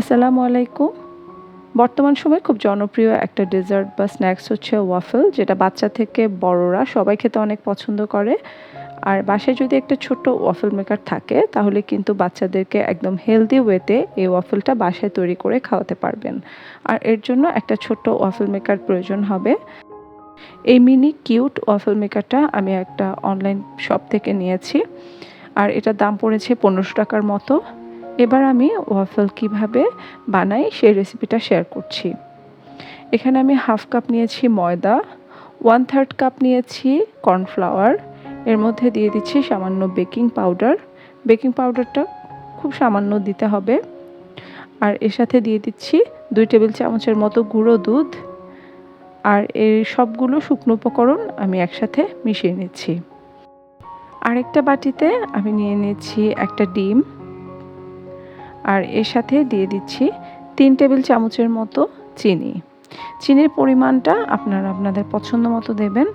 আসসালামু আলাইকুম। বর্তমান সময়ে খুব জনপ্রিয় একটা ডেজার্ট বা স্ন্যাক্স হচ্ছে ওয়াফেল যেটা বাচ্চা থেকে বড়রা সবাই খেতে অনেক পছন্দ করে। আর বাসায় যদি একটা ছোট্ট ওয়াফেল মেকার থাকে, তাহলে কিন্তু বাচ্চাদেরকে একদম হেলদি ওয়েতে এই ওয়াফেলটা বাসায় তৈরি করে খাওয়াতে পারবেন। আর এর জন্য একটা ছোট্ট ওয়াফেল মেকার প্রয়োজন হবে। এই মিনি কিউট ওয়াফেল মেকারটা আমি একটা অনলাইন শপ থেকে নিয়েছি। আর এটার দাম পড়েছে পনেরোশো টাকার মতো। এবার আমি ওয়াফল কীভাবে বানাই সেই রেসিপিটা শেয়ার করছি। এখানে আমি হাফ কাপ নিয়েছি ময়দা ওয়ান থার্ড কাপ নিয়েছি কর্নফ্লাওয়ার এর মধ্যে দিয়ে দিচ্ছি সামান্য বেকিং পাউডার বেকিং পাউডারটা খুব সামান্য দিতে হবে। আর এর সাথে দিয়ে দিচ্ছি দুই টেবিল চামচের মতো গুঁড়ো দুধ। আর এই সবগুলো শুকনো উপকরণ আমি একসাথে মিশিয়ে নিচ্ছি। আরেকটা বাটিতে আমি নিয়ে নিচ্ছি একটা ডিম। আর এর সাথে দিয়ে দিচ্ছি তিন টেবিল চামচের মতো চিনি। চিনির পরিমাণটা আপনারা আপনাদের পছন্দ মতো দেবেন।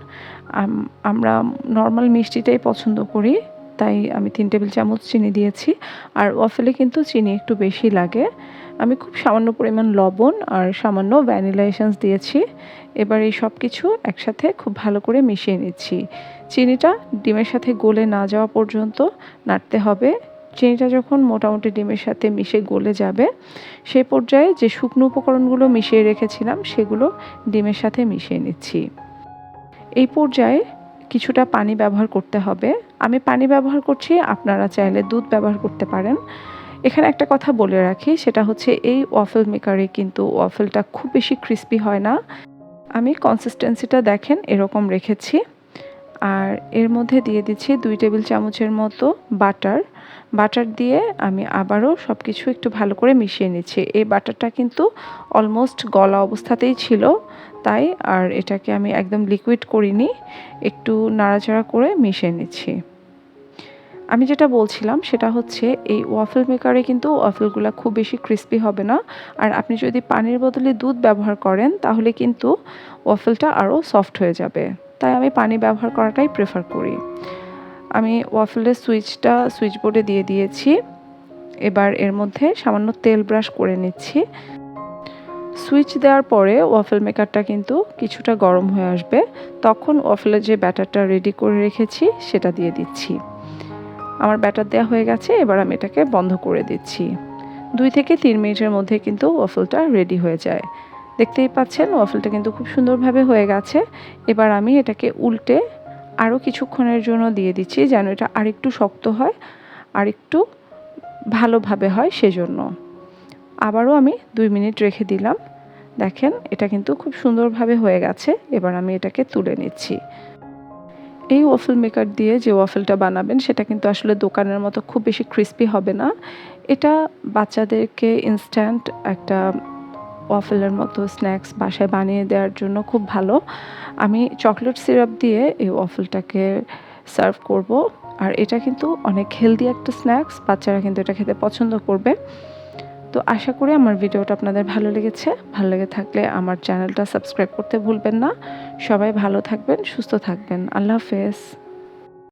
আমরা নর্মাল মিষ্টিটাই পছন্দ করি, তাই আমি তিন টেবিল চামচ চিনি দিয়েছি। আর ওয়াফেলে কিন্তু চিনি একটু বেশি লাগে। আমি খুব সামান্য পরিমাণ লবণ আর সামান্য ভ্যানিলা এসেন্স দিয়েছি। এবার এই সব কিছু একসাথে খুব ভালো করে মিশিয়ে নিচ্ছি। চিনিটা ডিমের সাথে গলে না যাওয়া পর্যন্ত নাড়তে হবে। চিনিটা যখন মোটামুটি ডিমের সাথে মিশে গলে যাবে সেই পর্যায়ে যে শুকনো উপকরণগুলো মিশিয়ে রেখেছিলাম, সেগুলো ডিমের সাথে মিশিয়ে নিচ্ছি। এই পর্যায়ে কিছুটা পানি ব্যবহার করতে হবে। আমি পানি ব্যবহার করছি, আপনারা চাইলে দুধ ব্যবহার করতে পারেন। এখানে একটা কথা বলে রাখি, সেটা হচ্ছে এই ওয়াফেল মেকারে কিন্তু ওয়াফেলটা খুব বেশি ক্রিস্পি হয় না। আমি কনসিস্টেন্সিটা দেখেন, এরকম রেখেছি। আর এর মধ্যে দিয়ে দিচ্ছি দুই টেবিল চামচের মতো বাটার। বাটার দিয়ে আমি আবারও সব কিছু একটু ভালো করে মিশিয়ে নিচ্ছি। এই বাটারটা কিন্তু অলমোস্ট গলা অবস্থাতেই ছিল, তাই আর এটাকে আমি একদম লিকুইড করিনি, একটু নাড়াচাড়া করে মিশিয়ে নিচ্ছি। আমি যেটা বলছিলাম সেটা হচ্ছে এই ওয়াফেল মেকারে কিন্তু ওয়াফেলগুলো খুব বেশি ক্রিস্পি হবে না। আর আপনি যদি পানির বদলে দুধ ব্যবহার করেন, তাহলে কিন্তু ওয়াফেলটা আরও সফট হয়ে যাবে। তাই আমি পানি ব্যবহার করাটাই প্রেফার করি। আমি ওয়াফেলের সুইচটা সুইচ বোর্ডে দিয়ে দিয়েছি। এবার এর মধ্যে সামান্য তেল ব্রাশ করে নিচ্ছি। সুইচ দেওয়ার পরে ওয়াফেল মেকারটা কিন্তু কিছুটা গরম হয়ে আসবে। তখন ওয়াফেলের যে ব্যাটারটা রেডি করে রেখেছি, সেটা দিয়ে দিচ্ছি। আমার ব্যাটার দেওয়া হয়ে গেছে, এবার আমি এটাকে বন্ধ করে দিচ্ছি। দুই থেকে তিন মিনিটের মধ্যে কিন্তু ওয়াফেলটা রেডি হয়ে যায়। দেখতেই পাচ্ছেন ওয়াফেলটা কিন্তু খুব সুন্দরভাবে হয়ে গেছে। এবার আমি এটাকে উল্টে আরও কিছুক্ষণের জন্য দিয়ে দিচ্ছি যেন এটা আরেকটু শক্ত হয় আর একটু ভালোভাবে হয় সেজন্য। আবারও আমি দুই মিনিট রেখে দিলাম। দেখেন, এটা কিন্তু খুব সুন্দরভাবে হয়ে গেছে। এবার আমি এটাকে তুলে নিচ্ছি। এই ওয়াফেল মেকার দিয়ে যে ওয়াফেলটা বানাবেন, সেটা কিন্তু আসলে দোকানের মতো খুব বেশি ক্রিস্পি হবে না। এটা বাচ্চাদেরকে ইনস্ট্যান্ট একটা ওয়াফেলের মতো স্ন্যাক্স বাসায় বানিয়ে দেওয়ার জন্য খুব ভালো। আমি চকলেট সিরাপ দিয়ে এই ওয়াফেলটাকে সার্ভ করব। আর এটা কিন্তু অনেক হেলদি একটা স্ন্যাক্স বাচ্চারা কিন্তু এটা খেতে পছন্দ করবে। তো আশা করি আমার ভিডিওটা আপনাদের ভালো লেগেছে। ভালো লেগে থাকলে আমার চ্যানেলটা সাবস্ক্রাইব করতে ভুলবেন না। সবাই ভালো থাকবেন, সুস্থ থাকবেন। আল্লাহ হাফেজ।